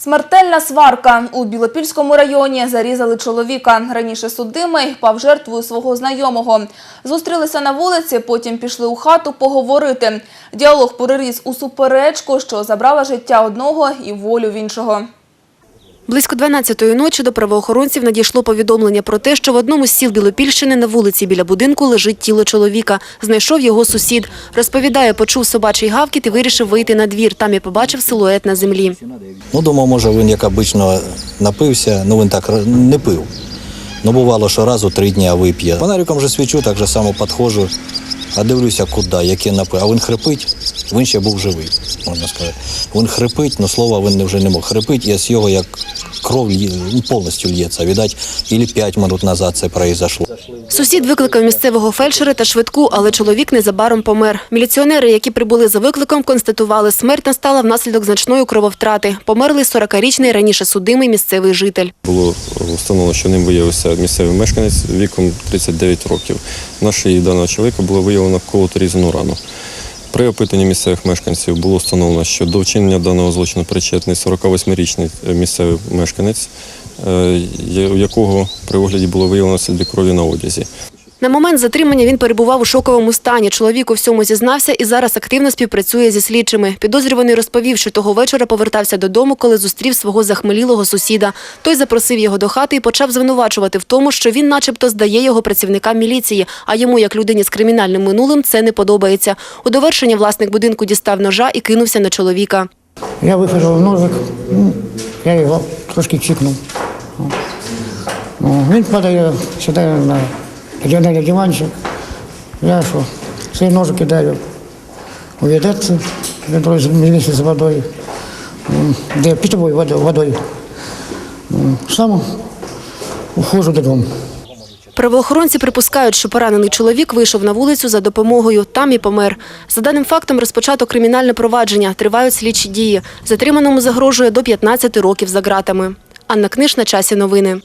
Смертельна сварка у Білопільському районі зарізали чоловіка. Раніше судимий пав жертвою свого знайомого. Зустрілися на вулиці, потім пішли у хату поговорити. Діалог переріс у суперечку, що забрала життя одного і волю в іншого. Близько 12-ї ночі до правоохоронців надійшло повідомлення про те, що в одному з сіл Білопільщини на вулиці біля будинку лежить тіло чоловіка. Знайшов його сусід. Розповідає, почув собачий гавкіт і вирішив вийти на двір. Там і побачив силует на землі. Ну, думав, може, він як обично напився, ну він так не пив. Ну, бувало, що раз у три дні вип'є. Фонариком же свічу, так же само підходжу, а дивлюся, куди, який напив. А він хрипить, він ще був живий, можна сказати. Він хрипить, ну слова він вже не мог. Хрипить, і з його як кров повністю лється. Видать, і 5 минут назад це произошло. Сусід викликав місцевого фельдшера та швидку, але чоловік незабаром помер. Міліціонери, які прибули за викликом, констатували, смерть настала внаслідок значної крововтрати. Померлий 40-річний раніше судимий місцевий житель. Було встановлено, що ним виявився місцевий мешканець віком 39 років. На шиї даного чоловіка було виявлено колоту різану рану. При опитанні місцевих мешканців було встановлено, що до вчинення даного злочину причетний 48-річний місцевий мешканець, е, у якого при огляді було виявлено сліди крові на одязі. На момент затримання він перебував у шоковому стані. Чоловік у всьому зізнався і зараз активно співпрацює зі слідчими. Підозрюваний розповів, що того вечора повертався додому, коли зустрів свого захмелілого сусіда. Той запросив його до хати і почав звинувачувати в тому, що він начебто здає його працівникам міліції, а йому, як людині з кримінальним минулим, це не подобається. У довершення власник будинку дістав ножа і кинувся на чоловіка. Я вихожу ножик, ну, я його трошки чікнув. Ну, Він падає, сідає на ледяний диванчик. Я що, цей ножик кидаю у відро з місяць з водою, де питовою водою. Сам ухожу додому. Правоохоронці припускають, що поранений чоловік вийшов на вулицю за допомогою, там і помер. За даним фактом розпочато кримінальне провадження, тривають слідчі дії. Затриманому загрожує до 15 років за ґратами. Анна Книж на часі новини.